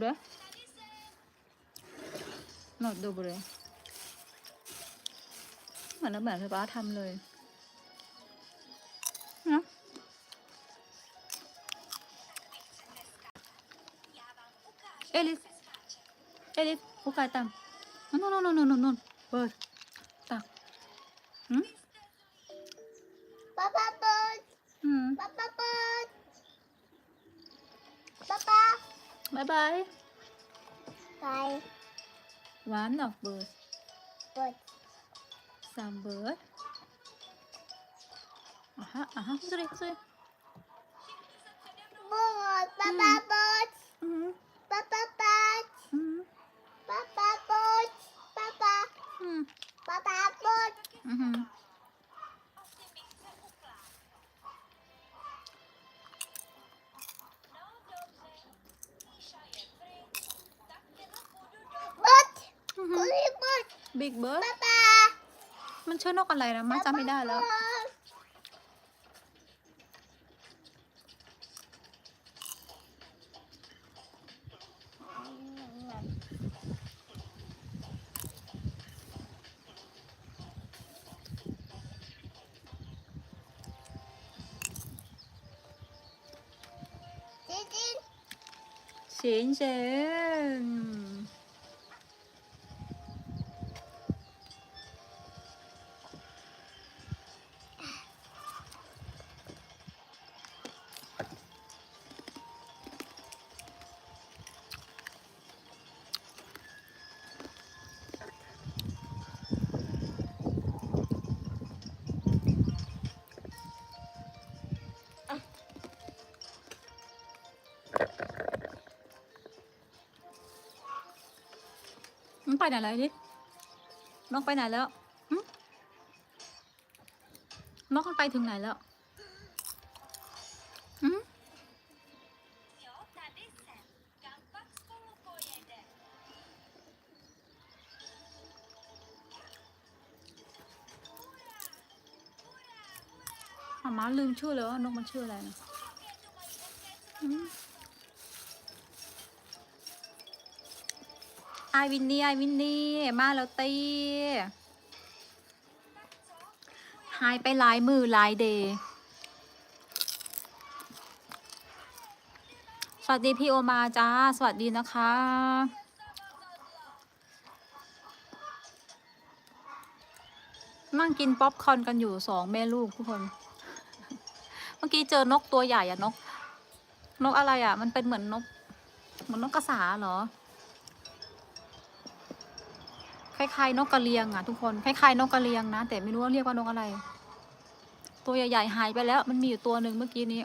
Добре? Nó добре. Mà nó bảo phải bá thăm rồi. Nó. Elif. Elif, buka tam. No, no, no, no, no, no, no. Bird. Tak. Hmm? Papa bird. Hmm. Ừ. Papa Bye bye. Bye. One of bird. Bird. Some bird. Aha, aha, sorry, sorry. Bird, Baba hmm. บิ๊กเบิร์ด Papa. มันชื่อนกอะไรนะมาจำไม่ได้แล้ว Bird. จริงเฉินเไปไหนแล้วดินกไปไหนแล้วหึนกมันไปถึงไหนแล้วหึ Jo, tady jsem. Kam pak spolu pojede? หมาม้าลืมชื่อเลยว่านกมันชื่ออะไรนะ ไอวินนี่ไอวินนี่มาแล้วตีหายไปหลายมือหลายเดย์สวัสดีพี่โอมาจ้า สวัสดีนะคะนั่งกินป๊อปคอนกันอยู่สองแม่ลูกทุกคน เมื่อกี้เจอนกตัวใหญ่อะนก นกอะไรอะมันเป็นเหมือนนก เหมือนนกกระสาเหรอ คล้ายๆนกกระเรียงอะทุกคนคล้ายๆนกกระเรียงนะ แต่ไม่รู้ว่าเรียกว่านกอะไร ตัวใหญ่ๆหายไปแล้ว มันมีอยู่ตัวหนึ่งเมื่อกี้นี้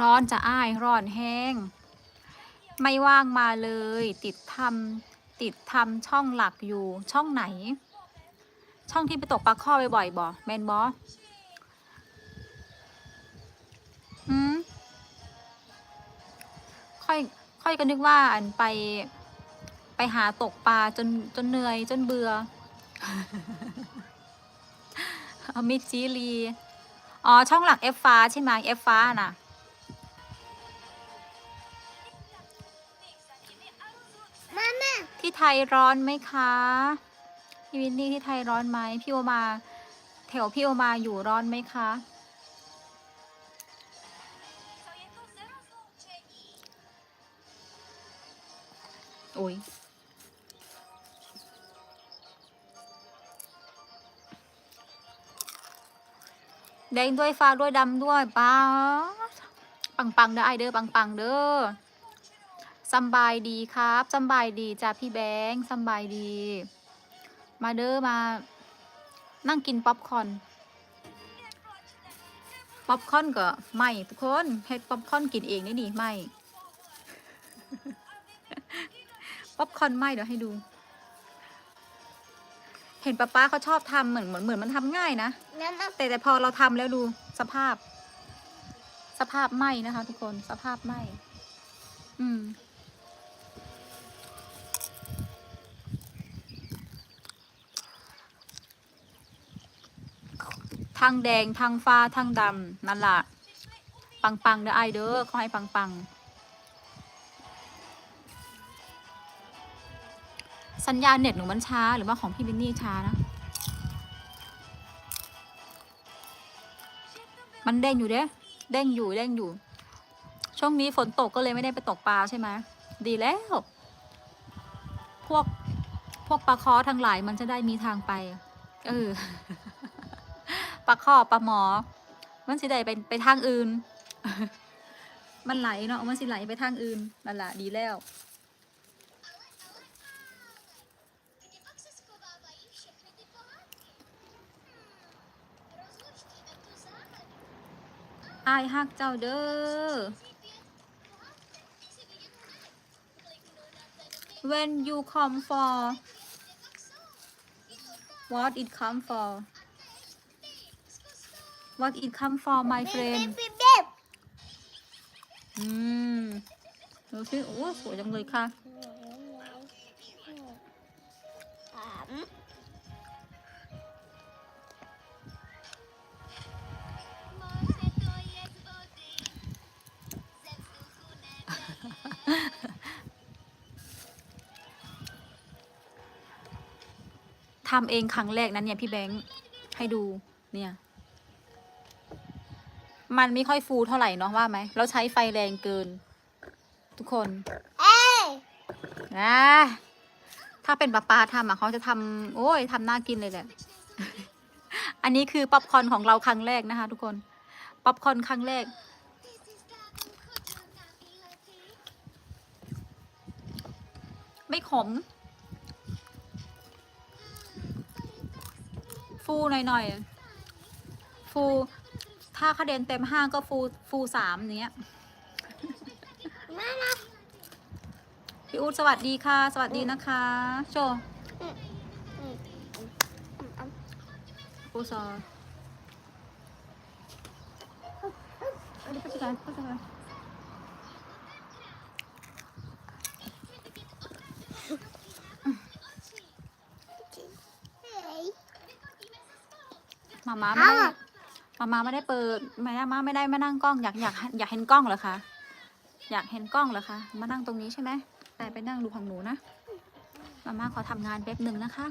ร้อนจะอ้ายร้อนแห้ง ไม่ว่างมาเลย ติดทำติดทำช่องหลักอยู่ช่องไหน ช่องที่ไปตกปลาข้อบ่อยๆบอแมนบอหืมค่อยค่อยก็นึกว่าอันไป หาตกปลาจนจนเหนื่อยจนเบื่อเอามิดจีรีอ๋อ ช่องหลักเอฟฟ้าใช่ไหมเอฟฟ้าน่ะๆ Mama. ที่ไทยร้อนไหมคะพี่วินนี่ที่ไทยร้อนไหมพี่โอมา แถวพี่โอมาอยู่ร้อนไหมคะ Co je to za rozloučení? โอ้ย แดงด้วยฟ้าด้วยดำด้วยป้าปังปังๆเด้อไอเด้อปังปังๆเด้อสบายดีครับสบายดีจ้าพี่แบงค์สบายดี มาเด้อมานั่งกินป๊อปคอนป๊อปคอนก็ไม่ทุกคนเฮ็ดป๊อปคอนกินเองนี่ดีไม่ป๊อปคอนไม่เดี๋ยวให้ดู เห็นป้าป้าเขาชอบทำเหมือนเหมือนเหมือนมันทำง่ายนะ Mama. แต่แต่พอเราทำแล้วดูสภาพ สภาพไหมนะคะ ทุกคนสภาพไหมอืม ทางแดงทางฟ้าทางดำนั่นล่ะปังปังๆเด้อไอเด้อขอให้ปังปังๆ สัญญาณเน็ตหนูมันช้าหรือว่าของพี่บินนี่ช้านะ มันเด้งอยู่เด้เด้งอยู่เด้งอยู่ ช่วงนี้ฝนตกก็เลยไม่ได้ไปตกปลาใช่ไหมดีแล้ว พวกพวกปลาคอทั้งหลายมันจะได้มีทางไป เออปลาข้อปลาหมอ มันสิได้ไปไปทางอื่น มันไหลเนาะมันสิไหลไปทางอื่นนั่นแหละดีแล้ว อายฮักเจ้าเด้อ when you come for what it come for what it come for my friend อืมดูสิโอ้สวยจังเลยค่ะ ทำเองครั้งแรกนั้นเนี่ยพี่แบงค์ให้ดูเนี่ย มันไม่ค่อยฟูเท่าไหร่เนาะว่าไหมเราใช้ไฟแรงเกิน ทุกคน Hey! นะถ้าเป็นป้าปาทำอะเขาจะทำโอ้ยทำน่ากินเลยแหละ อันนี้คือป๊อปคอร์นของเราครั้งแรกนะคะ ทุกคนป๊อปคอร์นครั้งแรก ไม่ขม ฟูหน่อยๆ ฟู ถ้าคะแนนเต็มห้าก็ฟูฟูสามเนี้ย Mama. พี่อู๊ดสวัสดีค่ะ สวัสดีนะคะ โชว์อูซออันนี้ก็จะการก็จะการ มาม่าไม่ได้มาม่าไม่ได้เปิดมาม่าไม่ได้มานั่งกล้องอยากอยากอยากเห็นกล้องเหรอคะอยากเห็นกล้องเหรอคะมานั่งตรงนี้ใช่ไหมไปไปนั่งดูของหนูนะมาม่าขอทำงานแป๊บหนึ่งนะคะ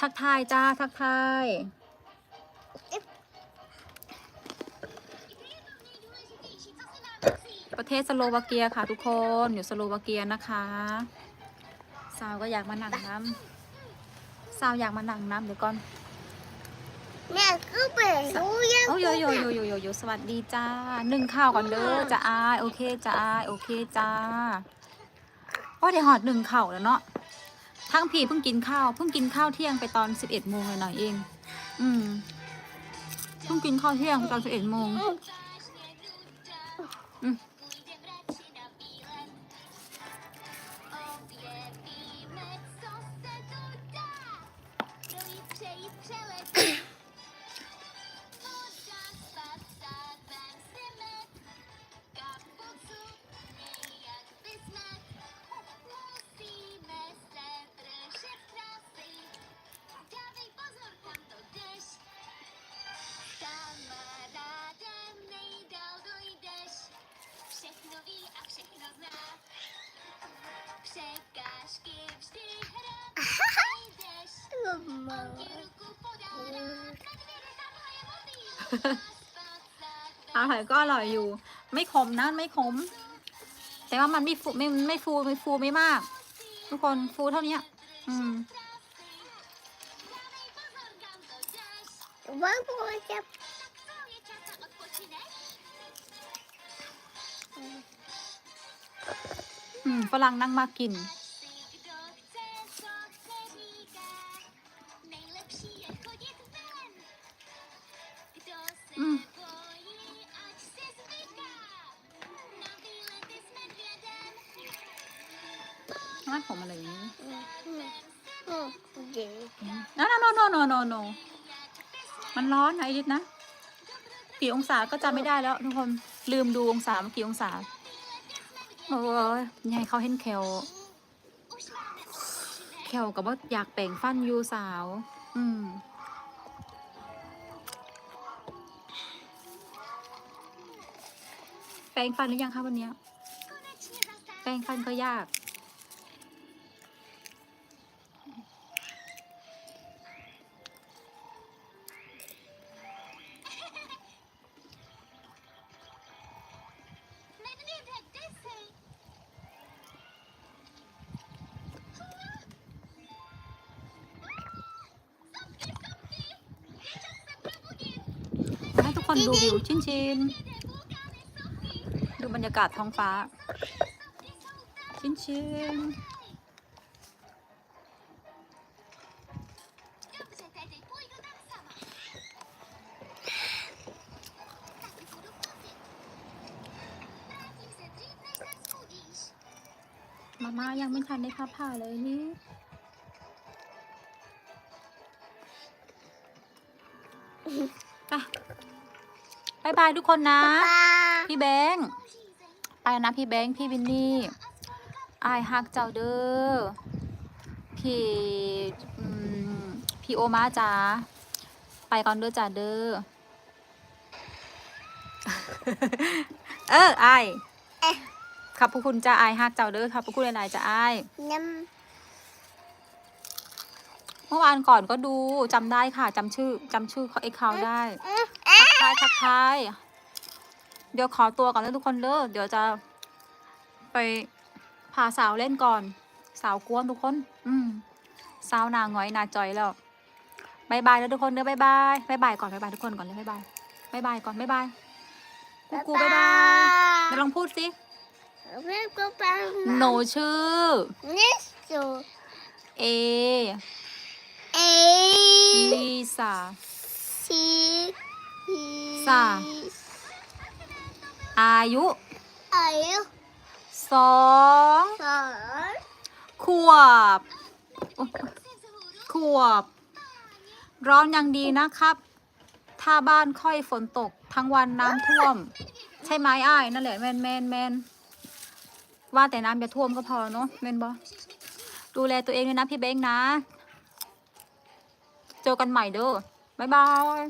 ทักทายจ้าทักทายประเทศสโลวาเกียค่ะทุกคนอยู่สโลวาเกียนะคะ สาวก็อยากมาหนังน้ำ สาวอยากมาหนังน้ำเดี๋ยวก่อน Mẹ cứ bể hú yên โอ้ยโยโยโยโยโยโยสวัสดีจ้าหนึ่งข้าวก่อนเด้อจะอายโอเคจะอายโอเคจ้าโอ้ยได้หอดหนึ่งข้าวแล้วเนาะทั้งพี่เพิ่งกินข้าวเพิ่งกินข้าวเที่ยงไปตอนสิบเอ็ดโมงหน่อยๆเอง อืมเพิ่งกินข้าวเที่ยงตอนสิบเอ็ดโมงอืม อร่อยก็อร่อยอยู่ ไม่ขมนะไม่ขม แต่ว่ามันไม่ฟูไม่ไม่ฟูไม่ฟูไม่มาก ทุกคนฟูเท่านี้อืม Dávej pozor, kam to jdeš. Je čas na odpočinek. อืมฝรั่งนั่งมากิน อะไรอย่างนี้ Mm. no no no no no no มันร้อนนะไอริสนะ กี่องศาก็จำไม่ได้แล้วทุกคน ลืมดูองศามากี่องศา โอ้ยยายเขาเห็นแคลแคลกับว่าอยากแปลงฟันอยูสาว อืมแปลงฟันหรือยังคะวันเนี้ยแปลงฟันก็ยาก คนดูวิวชินชินดูบรรยากาศท้องฟ้า ชินชินมาม่ายังไม่ทันได้พับผ้าเลยนี่ไป บายบายทุกคนนะ พี่แบงค์ไปนะพี่แบงค์พี่วินนี่อายฮักเจ้าเด้อพี่อืมพี่โอมาจ้าไปก่อนเด้อจ้าเด้อเอออายเอ๊ะขอบพระคุณจ้าอายฮักเจ้าเด้อขอบพระคุณหลายๆจ้าอายน้เมื่อวานก่อนก็ดูจำได้ค่ะจำชื่อจำชื่อเขาไอ้เขาได้ำ ทักทายทักทายเดี๋ยวขอตัวก่อนนะทุกคนเด้อเดี๋ยวจะไปพาสาวเล่นก่อน สาวกวนทุกคน อืมสาวนาง้อยนาจอยแล้วบายบายแล้วทุกคนเด้อบายบายบายบายก่อนบายบายทุกคนก่อนเลยบายบายบายบายก่อนบายบายกูกูบายบายเดี๋ยวลองพูดสิเรียกก็ปังหนูชื่อนิสุเอเอลิซาซี สาอายุอายุสองสองขวบโอ๊ยขวบ ร้อนยังดีนะครับ ถ้าบ้านค่อยฝนตกทั้งวันน้ำท่วม ใช่ไหมอ้ายนั่นแหละแมนแมนแมนว่าแต่น้ำอย่าท่วมก็พอเนาะแมนบอดูแลตัวเองด้วยนะพี่เบ้งนะ เจอกันใหม่เด้อบ๊ายบาย